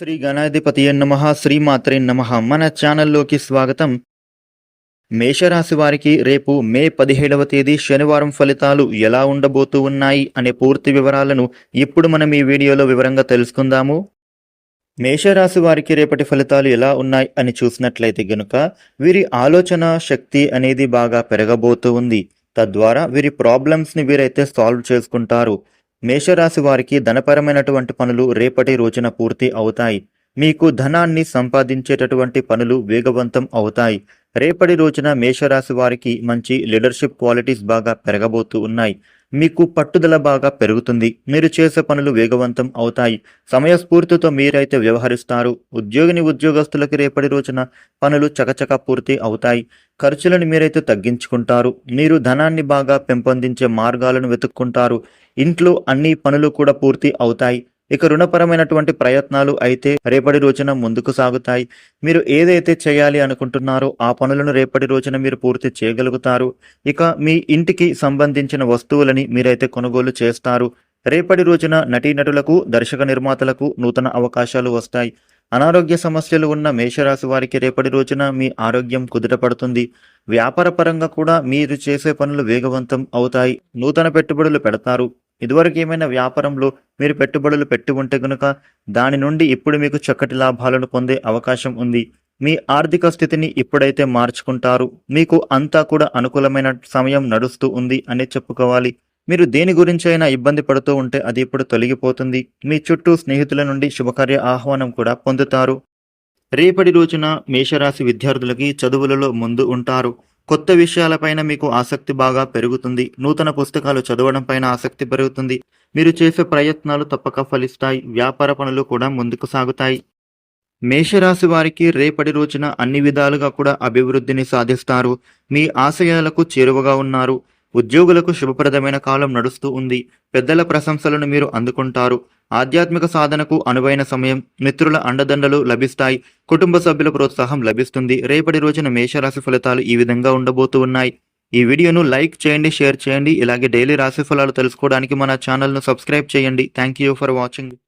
శ్రీ గణాధిపతి నమ శ్రీమాత్రే నమ. మన ఛానల్లోకి స్వాగతం. మేషరాశి వారికి రేపు మే పదిహేడవ తేదీ శనివారం ఫలితాలు ఎలా ఉండబోతూ ఉన్నాయి అనే పూర్తి వివరాలను ఇప్పుడు మనం ఈ వీడియోలో వివరంగా తెలుసుకుందాము. మేషరాశి వారికి రేపటి ఫలితాలు ఎలా ఉన్నాయి అని చూసినట్లయితే గనుక వీరి ఆలోచన శక్తి అనేది బాగా పెరగబోతూ ఉంది. తద్వారా వీరి ప్రాబ్లమ్స్ని వీరైతే సాల్వ్ చేసుకుంటారు. మేషరాశి వారికి ధనపరమైనటువంటి పనులు రేపటి రోజున పూర్తి అవుతాయి. మీకు ధనాన్ని సంపాదించేటటువంటి పనులు వేగవంతం అవుతాయి. రేపటి రోజున మేషరాశి వారికి మంచి లీడర్షిప్ క్వాలిటీస్ బాగా పెరగబోతూ ఉన్నాయి. మీకు పట్టుదల బాగా పెరుగుతుంది. మీరు చేసే పనులు వేగవంతం అవుతాయి. సమయస్ఫూర్తితో మీరైతే వ్యవహరిస్తారు. ఉద్యోగిని ఉద్యోగస్తులకి రేపటి రోజున పనులు చకచక పూర్తి అవుతాయి. ఖర్చులను మీరైతే తగ్గించుకుంటారు. మీరు ధనాన్ని బాగా పెంపొందించే మార్గాలను వెతుక్కుంటారు. ఇంట్లో అన్ని పనులు కూడా పూర్తి అవుతాయి. ఇక రుణపరమైనటువంటి ప్రయత్నాలు అయితే రేపటి రోజున ముందుకు సాగుతాయి. మీరు ఏదైతే చేయాలి అనుకుంటున్నారో ఆ పనులను రేపటి రోజున మీరు పూర్తి చేయగలుగుతారు. ఇక మీ ఇంటికి సంబంధించిన వస్తువులని మీరైతే కొనుగోలు చేస్తారు. రేపటి రోజున నటీనటులకు దర్శక నిర్మాతలకు నూతన అవకాశాలు వస్తాయి. అనారోగ్య సమస్యలు ఉన్న మేషరాశి వారికి రేపటి రోజున మీ ఆరోగ్యం కుదుటపడుతుంది. వ్యాపార పరంగా కూడా మీరు చేసే పనులు వేగవంతం అవుతాయి. నూతన పెట్టుబడులు పెడతారు. ఇదివరకు ఏమైనా వ్యాపారంలో మీరు పెట్టుబడులు పెట్టి ఉంటే గనుక దాని నుండి ఇప్పుడు మీకు చక్కటి లాభాలను పొందే అవకాశం ఉంది. మీ ఆర్థిక స్థితిని ఇప్పుడైతే మార్చుకుంటారు. మీకు అంతా కూడా అనుకూలమైన సమయం నడుస్తూ ఉంది అనే చెప్పుకోవాలి. మీరు దేని గురించి అయినా ఇబ్బంది పడుతూ ఉంటే అది ఇప్పుడు తొలగిపోతుంది. మీ చుట్టూ స్నేహితుల నుండి శుభకార్య ఆహ్వానం కూడా పొందుతారు. రేపటి రోజున మేషరాశి విద్యార్థులకి చదువులలో ముందు ఉంటారు. కొత్త విషయాలపైన మీకు ఆసక్తి బాగా పెరుగుతుంది. నూతన పుస్తకాలు చదవడం పైన ఆసక్తి పెరుగుతుంది. మీరు చేసే ప్రయత్నాలు తప్పక ఫలిస్తాయి. వ్యాపార పనులు కూడా ముందుకు సాగుతాయి. మేషరాశి వారికి రేపటి రోజున అన్ని విధాలుగా కూడా అభివృద్ధిని సాధిస్తారు. మీ ఆశయాలకు చేరువగా ఉన్నారు. ఉద్యోగులకు శుభప్రదమైన కాలం నడుస్తూ ఉంది. పెద్దల ప్రశంసలను మీరు అందుకుంటారు. ఆధ్యాత్మిక సాధనకు అనువైన సమయం మిత్రుల అండదండలు లభిస్తాయి. కుటుంబ సభ్యుల ప్రోత్సాహం లభిస్తుంది. రేపటి రోజున మేషరాశి ఫలితాలు ఈ విధంగా ఉండబోతూ ఉన్నాయి. ఈ వీడియోను లైక్ చేయండి షేర్ చేయండి. ఇలాగే డైలీ రాశి ఫలాలు తెలుసుకోవడానికి మన ఛానల్ను సబ్స్క్రైబ్ చేయండి. Thank you for watching.